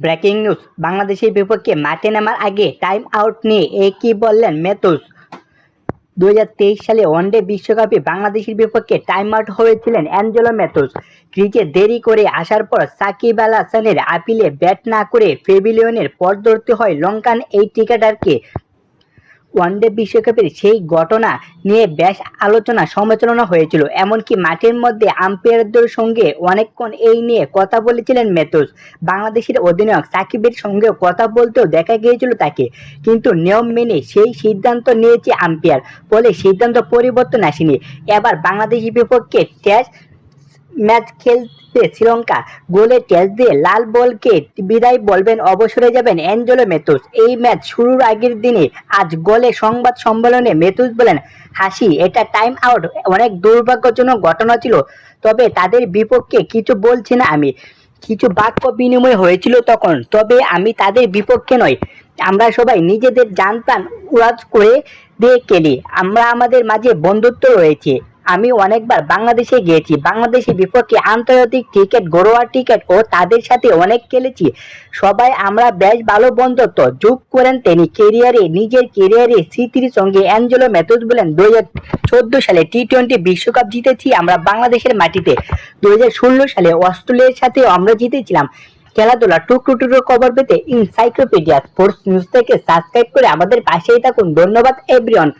Breaking news. বাংলাদেশের বিপক্ষে মাঠে নামার আগে টাইম আউট নিয়ে এ কি বললেন মেতুস দু সালে ওয়ানডে বিশ্বকাপে বাংলাদেশের বিপক্ষে টাইম আউট হয়েছিলেন অ্যাঞ্জেলো মেথুস ক্রিজে দেরি করে আসার পর সাকিব আল হাসানের আপিলে ব্যাট না করে ফেভিলিয়নের পথ ধরতে হয় লঙ্কান এই ক্রিকেটারকে। ওয়ানডে বিশ্বকাপের সেই ঘটনা নিয়ে বেশ আলোচনা, সমালোচনা হয়েছিল। এমনকি মাঠের মধ্যে আম্পায়ারদের সঙ্গে অনেকক্ষণ এই নিয়ে কথা বলেছিলেন মেথুস বাংলাদেশের অধিনায়ক সাকিবের সঙ্গেও কথা বলতেও দেখা গিয়েছিল তাকে। কিন্তু নিয়ম মেনে সেই সিদ্ধান্ত নিয়েছে আম্পায়ার, ফলে সিদ্ধান্ত পরিবর্তন আসেনি। এবার বাংলাদেশের বিপক্ষে টেস্ট ম্যাচ খেলতে শ্রীলঙ্কা গোলে টেস্ট দিয়ে লাল বলকে বিদায় বলবেন, অবসরে যাবেন অ্যাঞ্জেলো মেথুস এই ম্যাচ শুরুর আগের দিনে আজ গোলে সংবাদ সম্মেলনে মেথুস বলেন, হাসি, এটা টাইম আউট, অনেক দুর্ভাগ্যজনক ঘটনা ছিল, তবে তাদের বিপক্ষে কিছু বলছি না আমি। কিছু বাক্য বিনিময় হয়েছিল তখন, তবে আমি তাদের বিপক্ষে নয় আমরা সবাই নিজেদের জান প্রাণ উড়াজ করে দিয়ে খেলি। আমরা আমাদের মাঝে বন্ধুত্ব রয়েছে। আমি অনেকবার বাংলাদেশে গিয়েছি। বাংলাদেশের বিপক্ষে আন্তর্জাতিক ক্রিকেট ঘরোয়া ক্রিকেট ও তাদের সাথে অনেক খেলেছি। সবাই আমরা বেশ ভালো বন্ধুত্ব। যোগ করেন তিনি। কেরিয়ারে নিজের কেরিয়ারে স্মৃতির সঙ্গে অ্যাঞ্জেলো ম্যাথুস বলেন, দুই চোদ্দ সালে টি টোয়েন্টি বিশ্বকাপ জিতেছি আমরা বাংলাদেশের মাটিতে। দুই হাজার ষোলো সালে অস্ট্রেলিয়ার সাথেও আমরা জিতেছিলাম। খেলাধুলা টুকরো টুকরো খবর পেতে ইনসাইক্লোপিডিয়া স্পোর্টস নিউজ থেকে সাবস্ক্রাইব করে আমাদের পাশেই থাকুন। ধন্যবাদ এভরিওয়ান